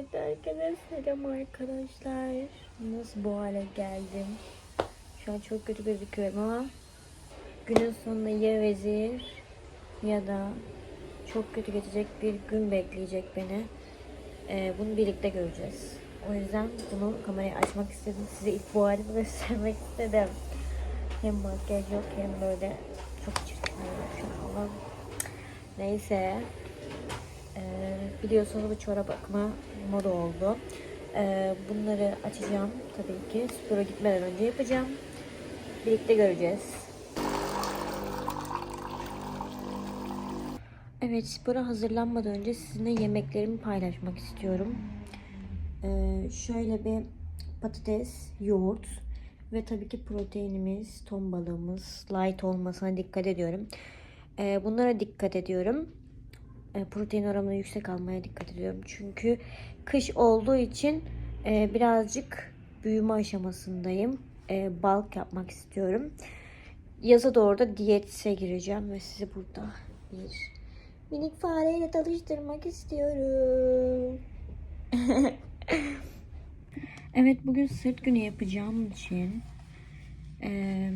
Evet herkese selam arkadaşlar. Nasıl bu hale geldim? Şu an çok kötü gözüküyorum ama günün sonunda ya vezir ya da çok kötü geçecek bir gün bekleyecek beni. Ee, bunu birlikte göreceğiz. O yüzden bunu kamerayı açmak istedim. Size ilk bu halimi göstermek istedim. Hem makyaj yok hem böyle çok çirkin. Neyse. Biliyorsunuz bu çorap bakma moda oldu. Ee, bunları açacağım tabii ki. Spora gitmeden önce yapacağım. Birlikte göreceğiz. Evet spora hazırlanmadan önce sizinle yemeklerimi paylaşmak istiyorum. Ee, şöyle bir patates, yoğurt ve tabii ki proteinimiz, ton balığımız, light olmasına dikkat ediyorum. Ee, bunlara dikkat ediyorum protein oranını yüksek almaya dikkat ediyorum. Çünkü kış olduğu için e, birazcık büyüme aşamasındayım. E, bulk yapmak istiyorum. Yaza doğru da diyete gireceğim ve sizi burada bir minik fareyle tanıştırmak istiyorum. evet bugün sırt günü yapacağım için e,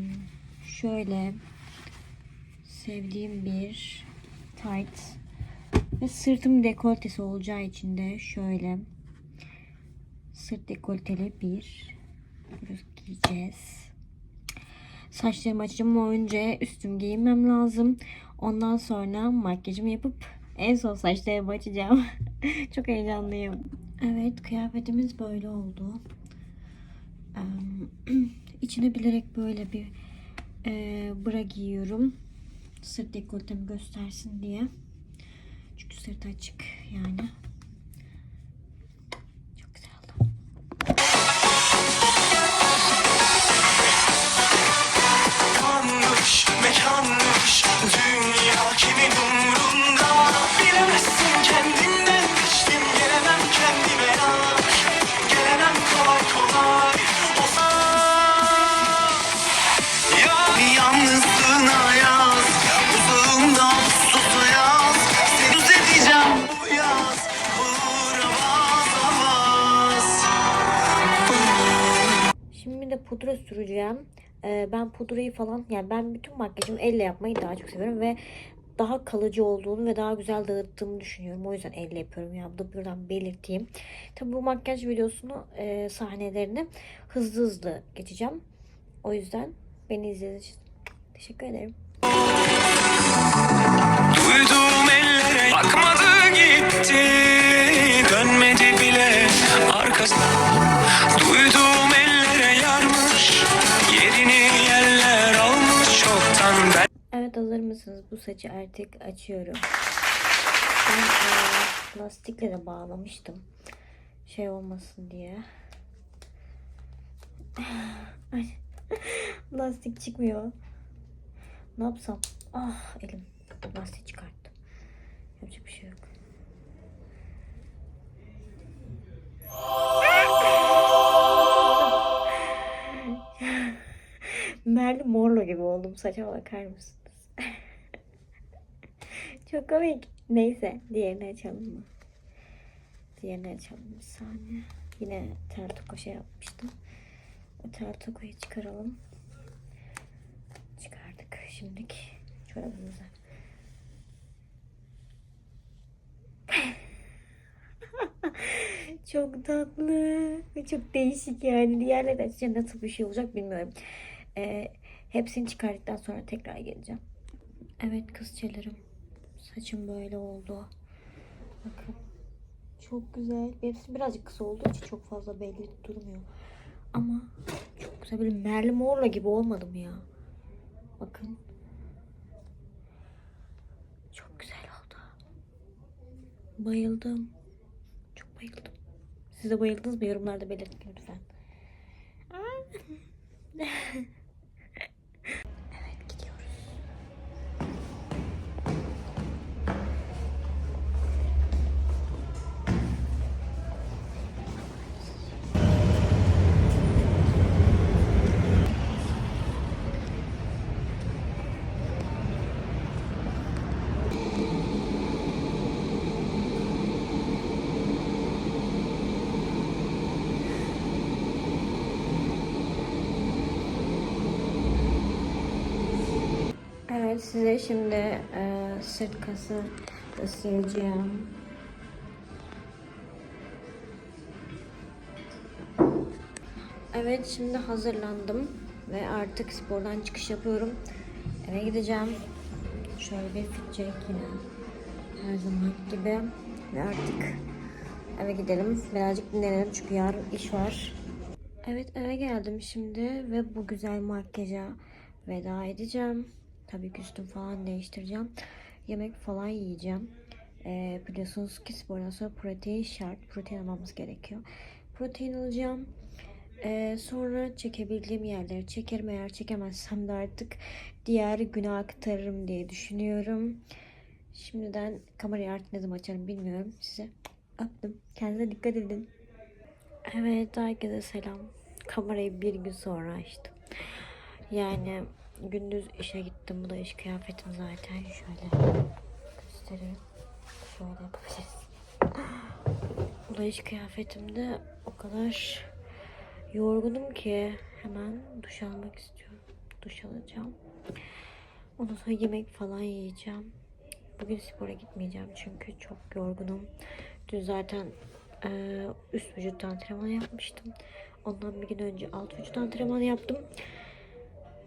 şöyle sevdiğim bir tight ve sırtım dekoltesi olacağı için de şöyle sırt dekolteli bir bluz giyeceğiz. Saçlarımı açacağım önce üstüm giyinmem lazım. Ondan sonra makyajımı yapıp en son saçlarımı açacağım. Çok heyecanlıyım. Evet kıyafetimiz böyle oldu. İçine bilerek böyle bir e, bra giyiyorum. Sırt dekoltemi göstersin diye. Çünkü sırtı açık yani. Pudra süreceğim. Ee, ben pudrayı falan yani ben bütün makyajımı elle yapmayı daha çok seviyorum ve daha kalıcı olduğunu ve daha güzel dağıttığımı düşünüyorum. O yüzden elle yapıyorum. Ya bu da buradan belirteyim. Tabi bu makyaj videosunu e, sahnelerini hızlı hızlı geçeceğim. O yüzden beni izlediğiniz için teşekkür ederim. Duyduğum ellere bakmadı gitti Mısınız? Bu saçı artık açıyorum. Ben e, lastikle de bağlamıştım. Şey olmasın diye. Ay, Lastik çıkmıyor. Ne yapsam? Ah elim. Lastik çıkarttı. Yapacak bir şey yok. Merli Morlo gibi oldum. Saçma bakar mısınız? Çok komik. Neyse. Diğerini açalım mı? Diğerini açalım bir saniye. Yine tel toka şey yapmıştım. O tel tokayı çıkaralım. Çıkardık. Şimdilik çorabımıza. çok tatlı ve çok değişik yani. Diğerleri açınca nasıl bir şey olacak bilmiyorum. Ee, hepsini çıkardıktan sonra tekrar geleceğim. Evet kızçelerim. Saçım böyle oldu. Bakın. Çok güzel. Hepsi birazcık kısa olduğu için çok fazla belli durmuyor. Ama çok güzel. Böyle Merli Morla gibi olmadım ya. Bakın. Çok güzel oldu. Bayıldım. Çok bayıldım. Siz de bayıldınız mı? Yorumlarda belirtin lütfen. size şimdi e, sırt kası göstereceğim. Evet şimdi hazırlandım ve artık spordan çıkış yapıyorum. Eve gideceğim. Şöyle bir fit check yine her zaman gibi ve artık eve gidelim. Birazcık dinlenelim çünkü yarın iş var. Evet eve geldim şimdi ve bu güzel makyaja veda edeceğim. Tabii ki üstüm falan değiştireceğim. Yemek falan yiyeceğim. Ee, biliyorsunuz ki spordan sonra protein şart. Protein almamız gerekiyor. Protein alacağım. Ee, sonra çekebildiğim yerleri çekerim. Eğer çekemezsem de artık diğer güne aktarırım diye düşünüyorum. Şimdiden kamerayı artık ne zaman açarım bilmiyorum. Size öptüm. Kendinize dikkat edin. Evet herkese selam. Kamerayı bir gün sonra açtım. Yani gündüz işe gittim. Bu da iş kıyafetim zaten. Şöyle göstereyim. Şöyle yapabiliriz. Bu da iş kıyafetimde o kadar yorgunum ki hemen duş almak istiyorum. Duş alacağım. Ondan sonra yemek falan yiyeceğim. Bugün spora gitmeyeceğim çünkü çok yorgunum. Dün zaten eee, üst vücut antrenmanı yapmıştım. Ondan bir gün önce alt vücut antrenmanı yaptım.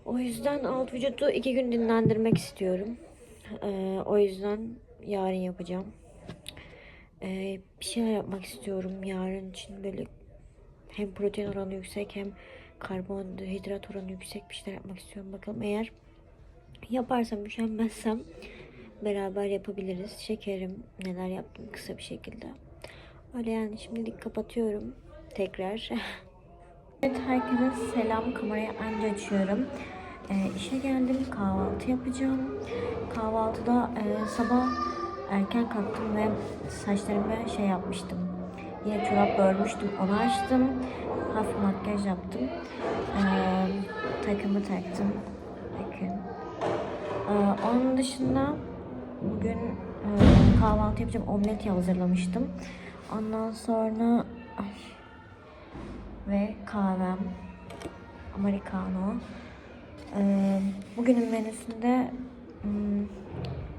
O yüzden alt vücudu iki gün dinlendirmek istiyorum. Eee, o yüzden yarın yapacağım. Eee, bir şeyler yapmak istiyorum yarın için böyle hem protein oranı yüksek hem karbonhidrat oranı yüksek bir şeyler yapmak istiyorum. Bakalım eğer yaparsam üşenmezsem beraber yapabiliriz. Şekerim neler yaptım kısa bir şekilde. Öyle yani şimdilik kapatıyorum tekrar. evet herkese selam. Kamerayı anca açıyorum. Ee, işe geldim. Kahvaltı yapacağım. Kahvaltıda e, sabah erken kalktım ve saçlarımı şey yapmıştım. Yine çorap örmüştüm. Onu açtım. Hafif makyaj yaptım. Ee, takımı taktım. Bakın. Ee, onun dışında bugün e, kahvaltı yapacağım. Omlet hazırlamıştım. Ondan sonra ve kahvem americano. Ee, bugünün menüsünde hmm,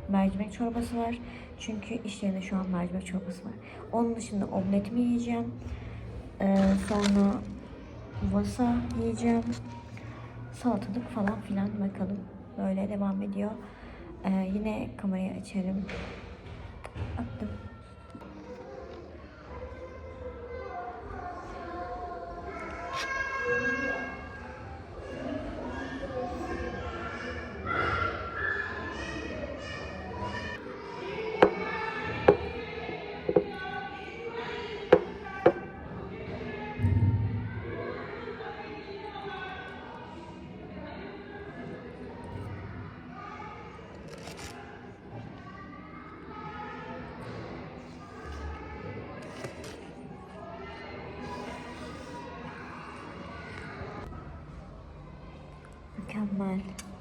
mercimek çorbası var. Çünkü iş yerinde şu an mercimek çorbası var. Onun dışında omletimi yiyeceğim. Ee, sonra vasa yiyeceğim. Salatalık falan filan bakalım. Böyle devam ediyor. Ee, yine kamerayı açarım. Attım.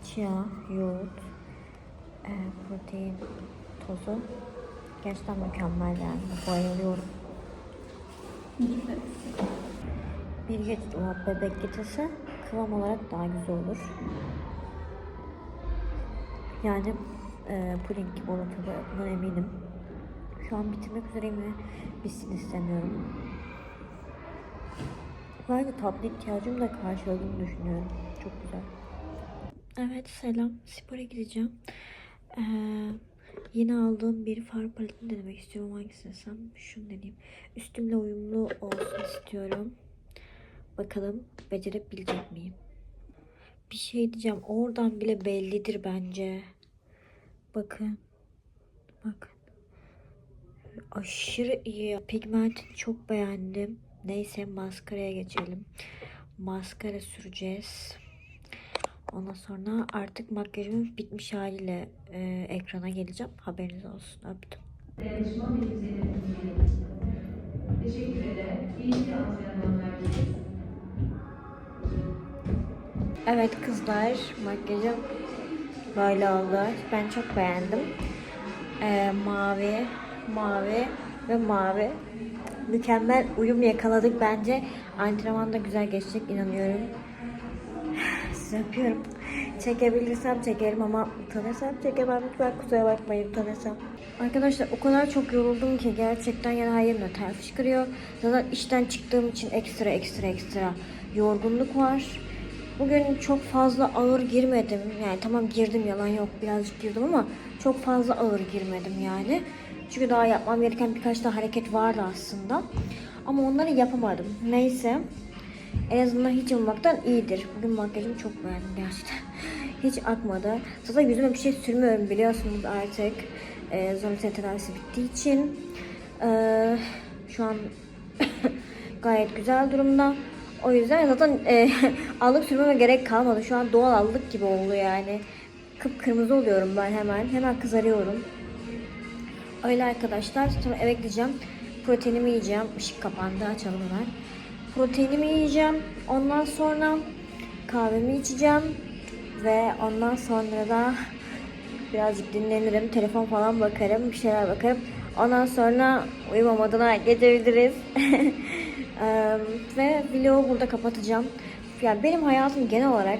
Chia, yoğurt, e, protein tozu. Gerçekten mükemmel yani. Bayılıyorum. Bir get o bebek getisi kıvam olarak daha güzel olur. Yani e, puding gibi olur. Bundan eminim. Şu an bitirmek üzereyim ve bitsin istemiyorum. Bence tatlı ihtiyacımı da karşıladığını düşünüyorum. Çok güzel. Evet selam. Spora gideceğim. Ee, yeni aldığım bir far paletini denemek istiyorum. Hangisini desem? Şunu deneyeyim. Üstümle uyumlu olsun istiyorum. Bakalım becerebilecek miyim? Bir şey diyeceğim. Oradan bile bellidir bence. Bakın. Bakın. Aşırı iyi. Pigmentini çok beğendim. Neyse maskaraya geçelim. Maskara süreceğiz. Ondan sonra artık makyajımın bitmiş haliyle e, ekrana geleceğim. Haberiniz olsun. Öptüm. Dayanışma ve düzenin Teşekkür ederim. İyi ki antrenmanlar dileriz. Evet kızlar makyajım böyle oldu. Ben çok beğendim. E, mavi, mavi ve mavi. Mükemmel uyum yakaladık bence. Antrenman da güzel geçecek inanıyorum. Sizi öpüyorum. Çekebilirsem çekerim ama utanırsam çekemem. Lütfen kusura bakmayın utanırsam. Arkadaşlar o kadar çok yoruldum ki gerçekten yani hayırla ter fışkırıyor. Zaten işten çıktığım için ekstra ekstra ekstra yorgunluk var. Bugün çok fazla ağır girmedim. Yani tamam girdim yalan yok birazcık girdim ama çok fazla ağır girmedim yani. Çünkü daha yapmam gereken birkaç daha hareket vardı aslında. Ama onları yapamadım. Neyse. En azından hiç olmaktan iyidir. Bugün makyajımı çok beğendim gerçekten. Hiç akmadı. Zaten yüzüme bir şey sürmüyorum biliyorsunuz artık. Ee, Zonite tedavisi bittiği için. Ee, şu an gayet güzel durumda. O yüzden zaten e, allık sürmeme gerek kalmadı. Şu an doğal allık gibi oldu yani. Kıpkırmızı oluyorum ben hemen. Hemen kızarıyorum. Öyle arkadaşlar. Sonra eve gideceğim. Proteinimi yiyeceğim. Işık kapandı. Açalım hemen. Proteinimi yiyeceğim. Ondan sonra kahvemi içeceğim. Ve ondan sonra da birazcık dinlenirim. Telefon falan bakarım. Bir şeyler bakarım. Ondan sonra uyuma moduna geçebiliriz. Ve vlogu burada kapatacağım. Yani benim hayatım genel olarak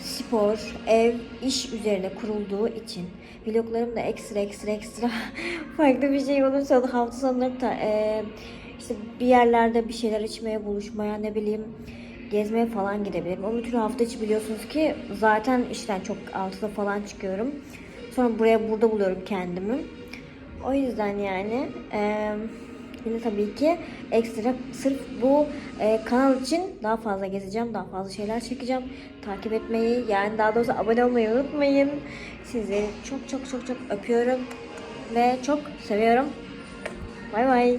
spor, ev, iş üzerine kurulduğu için vloglarım da ekstra ekstra ekstra farklı bir şey olursa da hafta sonları da eee, işte bir yerlerde bir şeyler içmeye, buluşmaya ne bileyim gezmeye falan gidebilirim. Onun için hafta içi biliyorsunuz ki zaten işten çok altıda falan çıkıyorum. Sonra buraya burada buluyorum kendimi. O yüzden yani eee Yine tabii ki ekstra sırf bu e, kanal için daha fazla gezeceğim, daha fazla şeyler çekeceğim. Takip etmeyi, yani daha doğrusu abone olmayı unutmayın. Sizleri çok çok çok çok öpüyorum ve çok seviyorum. Bay bay.